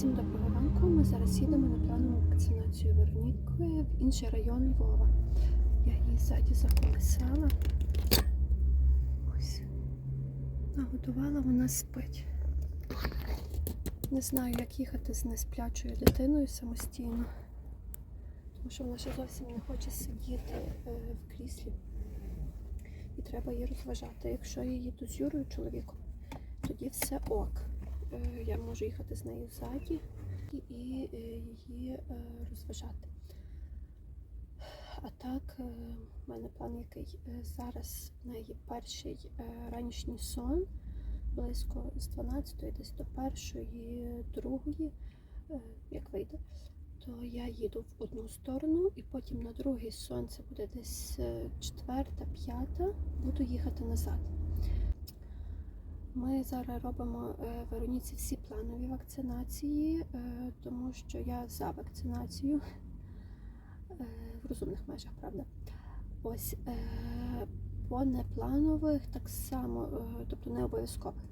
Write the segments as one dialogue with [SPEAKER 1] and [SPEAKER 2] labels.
[SPEAKER 1] Всім доброго ранку. Ми зараз їдемо на плану вакцинацію Вернікви в інший район Львова. Я її ззаді заколисала. Ось. Нагодувала, вона спить. Не знаю, як їхати з несплячою дитиною самостійно, тому що вона ще зовсім не хоче сидіти е, в кріслі. І треба її розважати. Якщо я їду з Юрою чоловіком, тоді все ок. Е, Я можу їхати з нею ззаді і, е, її е, розважати. А так, в мене план який зараз в неї перший ранішній сон, близько з 12 десь до першої, другої, як вийде, то я їду в одну сторону і потім на другий сон, це буде десь четверта, п'ята, буду їхати назад. Ми зараз робимо е, Вероніці всі планові вакцинації, е, тому що я за вакцинацію е, в розумних межах, правда. Ось по непланових так само, тобто не обов'язкових.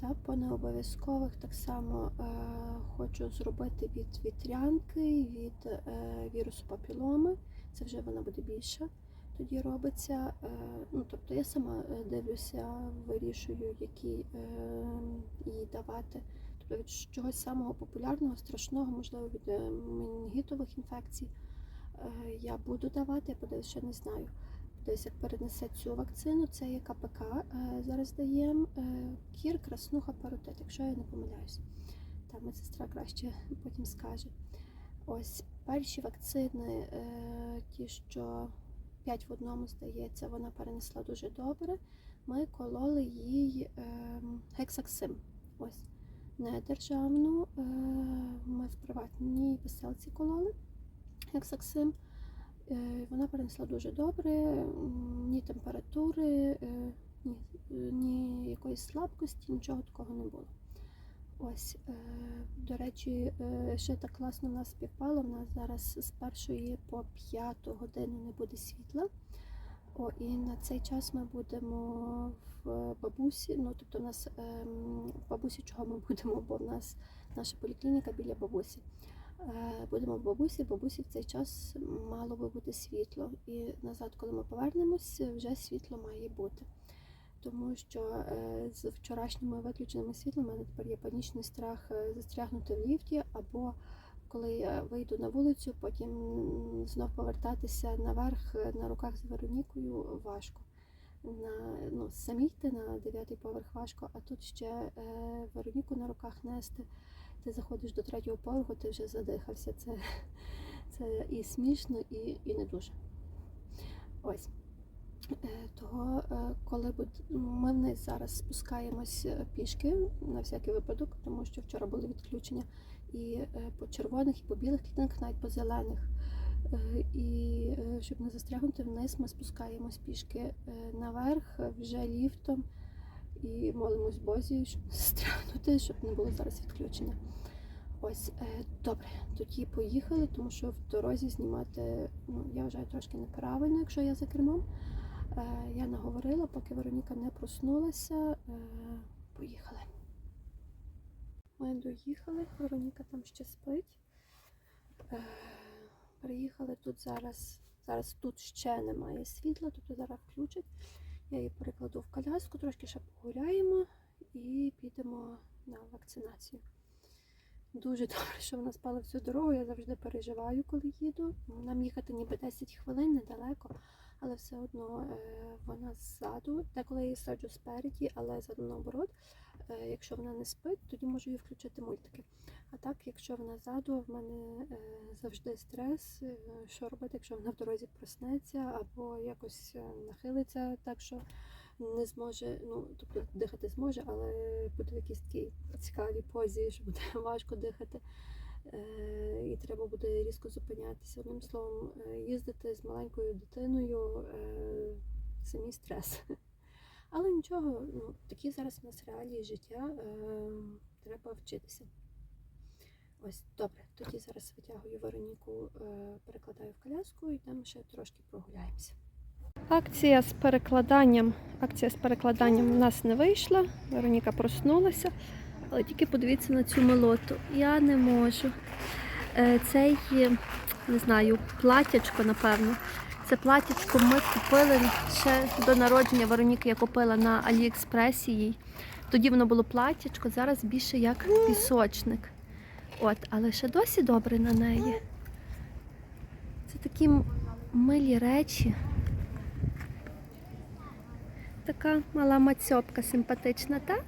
[SPEAKER 1] Та, по необов'язкових так само е, хочу зробити від вітрянки, від е, вірусу папіломи. Це вже вона буде більша. Тоді робиться. Е, ну, тобто я сама е, дивлюся, вирішую, які е, їй давати. Тобто від чогось самого популярного, страшного, можливо, від менінгітових інфекцій. Я буду давати, я подивлюсь, ще не знаю. Подивлюсь, як перенесе цю вакцину, це є КПК. Зараз даємо кір, краснуха, паротит, якщо я не помиляюсь. Там медсестра краще потім скаже. Ось перші вакцини, ті, що 5 в одному здається, вона перенесла дуже добре. Ми кололи їй е, гексаксим. Ось не державну. Е, ми в приватній веселці кололи гексаксим. Е, Вона перенесла дуже добре, ні температури, е, ні, е, ні якоїсь слабкості, нічого такого не було. Ось, е, до речі, е, ще так класно нас співпало. У нас зараз з першої по п'яту годину не буде світла. О, і на цей час ми будемо в бабусі. Ну, тобто, у нас ем, в бабусі чого ми будемо, бо в нас наша поліклініка біля бабусі. Е, Будемо в бабусі, бабусі в цей час мало би бути світло. І назад, коли ми повернемось, вже світло має бути. Тому що е, з вчорашніми виключеними світлом у мене тепер є панічний страх е, застрягнути в ліфті, або коли я вийду на вулицю, потім знов повертатися наверх е, на руках з Веронікою важко. На, ну, самі йти на дев'ятий поверх важко, а тут ще е, Вероніку на руках нести. Ти заходиш до третього поверху, ти вже задихався. Це, це і смішно, і, і не дуже. Ось. Е, Того, е, коли ми вниз зараз спускаємось е, пішки на всякий випадок, тому що вчора були відключення і по червоних, і по білих клітинках, навіть по зелених. І щоб не застрягнути вниз, ми спускаємось пішки наверх вже ліфтом і молимось Бозі, щоб не застрягнути, щоб не було зараз відключення. Ось, добре, тоді поїхали, тому що в дорозі знімати, ну, я вважаю, трошки неправильно, якщо я за кермом. Е, Я наговорила, поки Вероніка не проснулася. Е, Поїхали. Ми доїхали, Вероніка там ще спить. Е, Приїхали тут зараз. Зараз тут ще немає світла, тобто зараз включать. Я її перекладу в коляску, трошки ще погуляємо і підемо на вакцинацію. Дуже добре, що вона спала всю дорогу. Я завжди переживаю, коли їду. Нам їхати ніби 10 хвилин недалеко, але все одно е, вона ззаду. Деколи я її саджу спереді, але заду наоборот. Е, якщо вона не спить, тоді можу їй включити мультики. А так, якщо вона ззаду, в мене е, завжди стрес. Що робити, якщо вона в дорозі проснеться або якось нахилиться так, що не зможе, ну тобто дихати зможе, але буде в якійсь такій цікавій позі, що буде важко дихати. Е, і треба буде різко зупинятися. Одним словом, е, їздити з маленькою дитиною е, це мій стрес. Але нічого, ну, такі зараз у нас реалії життя, е, треба вчитися. Ось, добре, тоді зараз витягую Вероніку, е, перекладаю в коляску і йдемо ще трошки прогуляємося. Акція з перекладанням. Акція з перекладанням у нас не вийшла. Вероніка проснулася. Але тільки подивіться на цю мелоту. Я не можу. Е, Цей не знаю, платячко, напевно. Це платячко ми купили ще до народження Вероніки, я купила на Аліекспресі їй. Тоді воно було платячко, зараз більше як пісочник. От, але ще досі добре на неї. Це такі милі речі. Така мала мацьопка симпатична, так?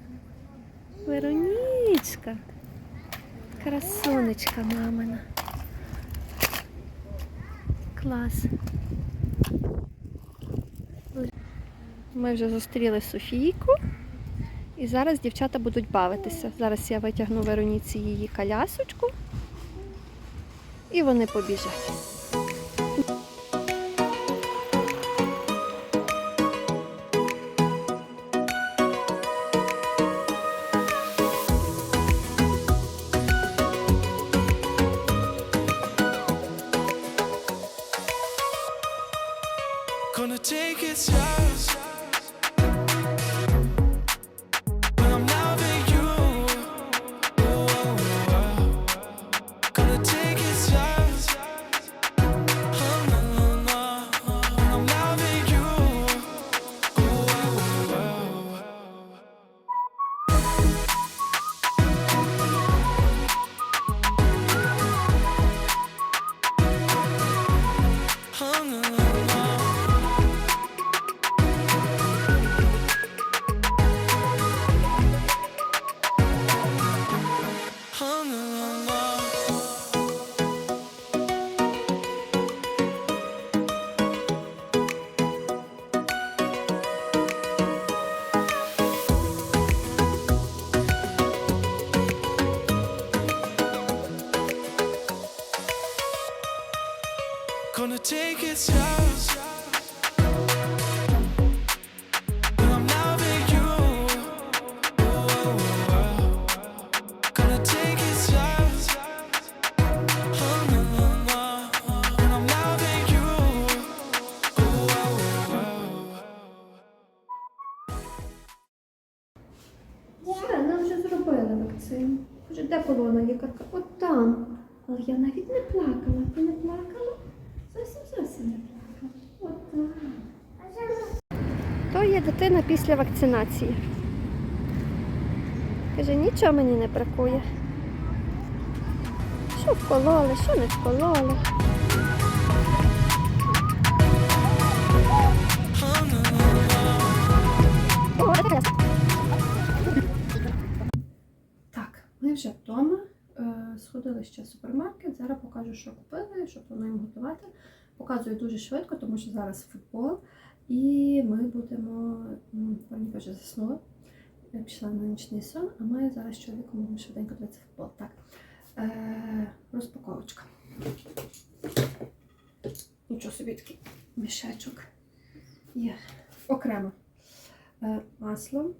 [SPEAKER 1] Веронічка. Красунечка мамина. Клас. Ми вже зустріли Софійку. І зараз дівчата будуть бавитися. Зараз я витягну Вероніці її колясочку. І вони побіжать.
[SPEAKER 2] You. Oh, oh, oh.
[SPEAKER 1] Все, нам вже зробили вакцину. Каже, де колона лікарка? От там. Але я навіть не плакала. Ти не плакала? Зовсім. То є дитина після вакцинації. Каже, нічого мені не бракує. Що вкололи, що не вкололи. Так, ми вже вдома. Е, Сходили ще в супермаркет. Зараз покажу, що купили, що плануємо готувати. Показую дуже швидко, тому що зараз футбол. І ми будемо. м, Вероніка вже заснула. Я пішла на нічний сон, а ми зараз з чоловіком будемо швиденько дивитися футбол. Так. Е, розпаковочка. Нічого собі такий мішечок є окремо. Е, масло.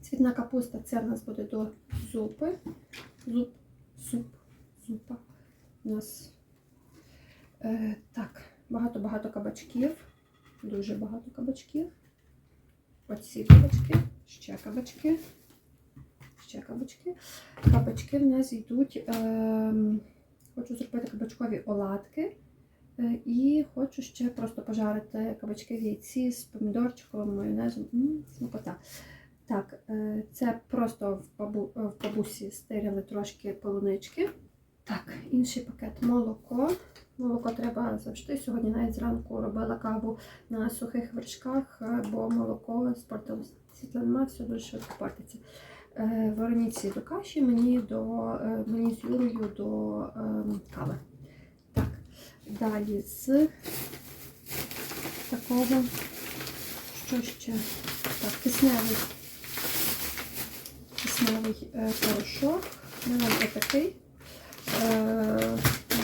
[SPEAKER 1] Цвітна капуста це в нас буде до зупи. Зуп, суп, зупа. У нас е, так, багато-багато кабачків. Дуже багато кабачків. Оці кабачки, ще кабачки. Ще кабачки. Кабачки в нас йдуть. Е, хочу зробити кабачкові оладки. Е, І хочу ще просто пожарити кабачки в яйці з помідорчиком, майонезом. М, Смакота. Так, е, це просто в, бабу, в бабусі стирили трошки полунички. Так, інший пакет молоко. Молоко треба завжди. Сьогодні навіть зранку робила каву на сухих вершках, е, бо молоко спортилося. Світла нема, все дуже швидко портиться. Е, до каші, мені, до, е, мені з Юрою до ем, кави. Так, далі з такого, що ще? Так, кисневий кисневий порошок. Мене отакий. Е,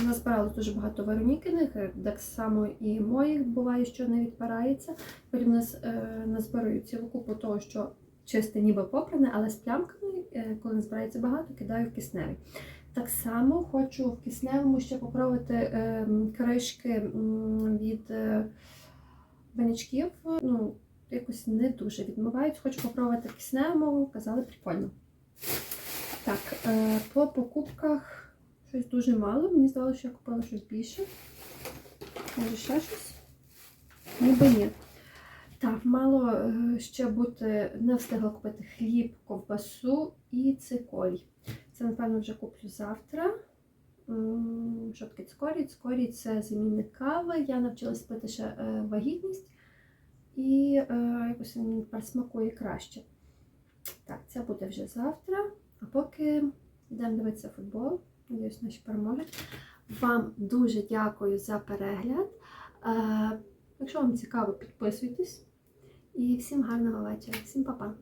[SPEAKER 1] Назбирали дуже багато Веронікиних, е, так само і моїх буває, що не відпирається. Потім нас е, назбираю цілу купу того, що чисте ніби попране, але з плямками, коли назбирається багато, кидаю в кисневий. Так само хочу в кисневому ще попробувати кришки від банячків. Ну, якось не дуже відмивають. Хочу попробувати в кисневому, казали прикольно. Так, по покупках, Щось дуже мало. Мені здалося, що я купила щось більше. Може ще щось? Ніби ні. Так, мало е, ще бути, не встигла купити хліб, ковбасу і цикорій. Це, напевно, вже куплю завтра. Що таке цикорій? Цикорій це замінник кави. Я навчилась пити ще е, вагітність. І е, якось він мені тепер смакує краще. Так, це буде вже завтра. А поки йдемо дивитися футбол. Надіюсь, наші переможуть. Вам дуже дякую за перегляд. Е, якщо вам цікаво, підписуйтесь. І всім гарного вечора. Всім па-па.